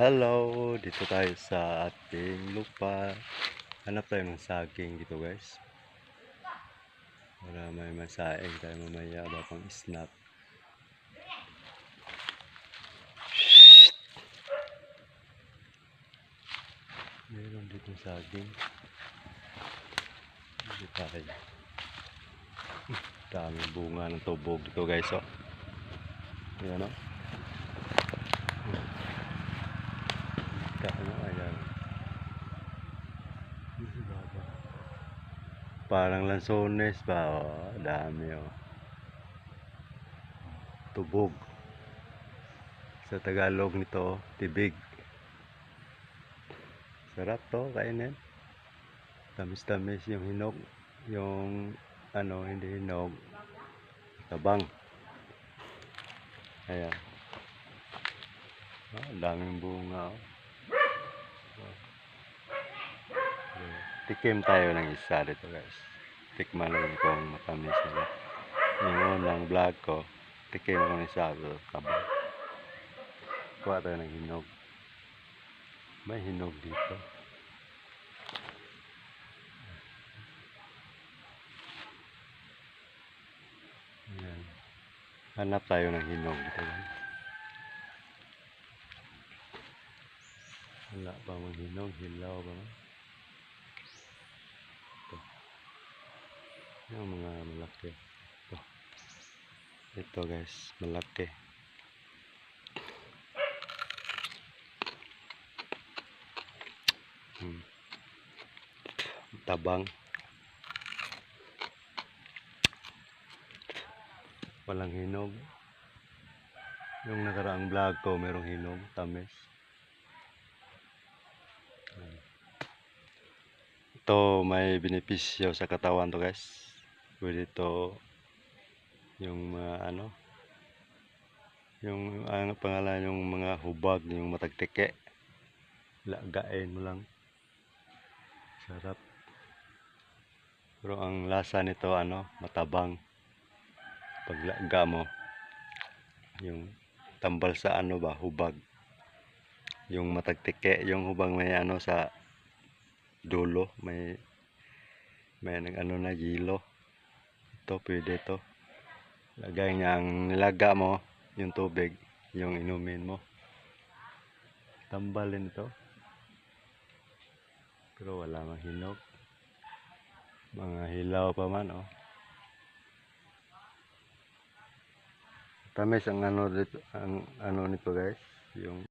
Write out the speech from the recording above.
Hello, dito tayo sa ating lupa. Hanap tayo ng saging dito guys. Para may masaing tayo mamaya ba pang snap. Meron dito saging. Dito tayo. Daming bunga ng tubog dito guys oh. Ayan oh. Ano, ayan. Parang lansones ba? Oh, dami oh. Tubog. Sa Tagalog nito, tibig. Sarap to, kainin. Tamis-tamis yung hinog. Yung ano, hindi hinog. Tabang. Ayan. Ang daming bunga. Oh. Tikim tayo ng isa dito guys. Tikman lang kung matamis nila. Yung unang vlog ko, tikim ako ng isa so, kabang. Kuha tayo ng hinog. May hinog dito. Ayan. Hanap tayo ng hinog dito guys. Wala pa mang hinog, hilaw pa man. Yung mga malaki. Ito. Ito guys, malaki. Hmm. Tabang. Walang hinog. Yung nakaraang vlog ko, merong hinog, tamis. Ito may benepisyo sa katawan to guys. Pwede to yung mga ano yung ano pangalan yung mga hubag yung matagtike lagain mo lang. Sarap. Pero ang lasa nito ano matabang. Paglaga mo yung tambal sa ano ba hubag. Yung matagtike yung hubang may ano sa dulo may may nag ano na gilo ito pwede to. Lagay niya ang nilaga mo yung tubig yung inumin mo. Tambalin ito pero wala mang hinog. Mga hilaw pa man oh. Tamis ang ano dito ang ano nito guys yung